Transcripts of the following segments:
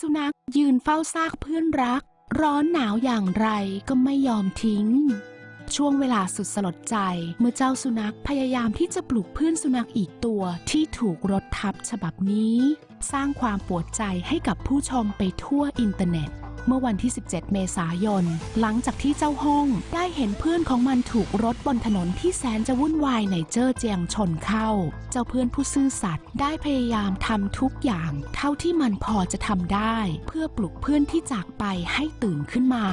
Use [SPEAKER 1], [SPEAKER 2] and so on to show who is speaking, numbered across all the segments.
[SPEAKER 1] สุนัขยืนเฝ้าซากเพื่อนรัก ร้อนหนาวอย่างไรก็ไม่ยอมทิ้ง ช่วงเวลาสุดสลดใจเมื่อเจ้าสุนัขพยายามที่จะปลุกเพื่อนสุนัขอีกตัวที่ถูกรถทับฉบับนี้ สร้างความปวดใจให้กับผู้ชมไปทั่วอินเทอร์เน็ต เมื่อวันที่ 17 เมษายน หลังจากที่เจ้าห้องได้เห็นเพื่อนของมันถูกรถบนถนนที่แสนจะวุ่นวายในเจ้อเจียงชนเข้า เจ้าเพื่อนผู้ซื่อสัตย์ได้พยายามทำทุกอย่างเท่าที่มันพอจะทำได้ เพื่อปลุกเพื่อนที่จากไปให้ตื่นขึ้นมา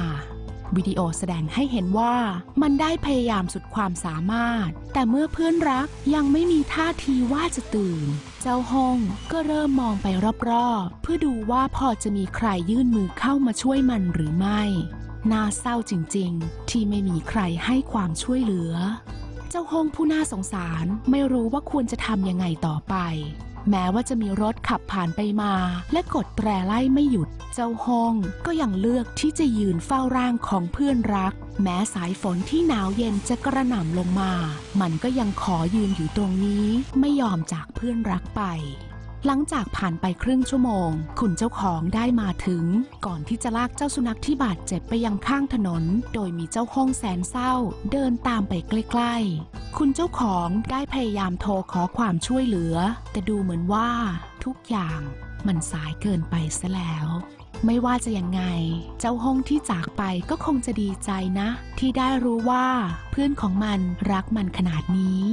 [SPEAKER 1] วิดีโอแสดงให้เห็นว่ามันได้พยายามสุดความสามารถ แต่เมื่อเพื่อนรักยังไม่มีท่าทีว่าจะตื่น เจ้าห้องก็เริ่มมองไปรอบๆ เพื่อดูว่าพอจะมีใครยื่นมือเข้ามาช่วยมันหรือไม่ น่าเศร้าจริงๆ ที่ไม่มีใครให้ความช่วยเหลือ เจ้าห้องผู้น่าสงสารไม่รู้ว่าควรจะทำยังไงต่อไป แม้ว่าจะมีรถขับผ่านไปมา และกดแตรไล่ไม่หยุด เจ้าห้องก็ยังเลือกที่จะยืนเฝ้าร่างของเพื่อนรัก แม้สายฝนที่หนาวเย็นจะกระหน่ำลงมา มันก็ยังขอยืนอยู่ตรงนี้ ไม่ยอมจากเพื่อนรักไป หลังจากผ่านไปครึ่งชั่วโมง คุณเจ้าของได้มาถึง ก่อนที่จะลากเจ้าสุนัขที่บาดเจ็บไปยังข้างถนน โดยมีเจ้าห้องแสนเศร้า เดินตามไปใกล้ๆ คุณเจ้าของได้พยายามโทรขอความช่วยเหลือ แต่ดูเหมือนว่าทุกอย่างมันสายเกินไปซะแล้ว ไม่ว่าจะยังไง เจ้าห้องที่จากไปก็คงจะดีใจนะ ที่ได้รู้ว่าเพื่อนของมันรักมันขนาดนี้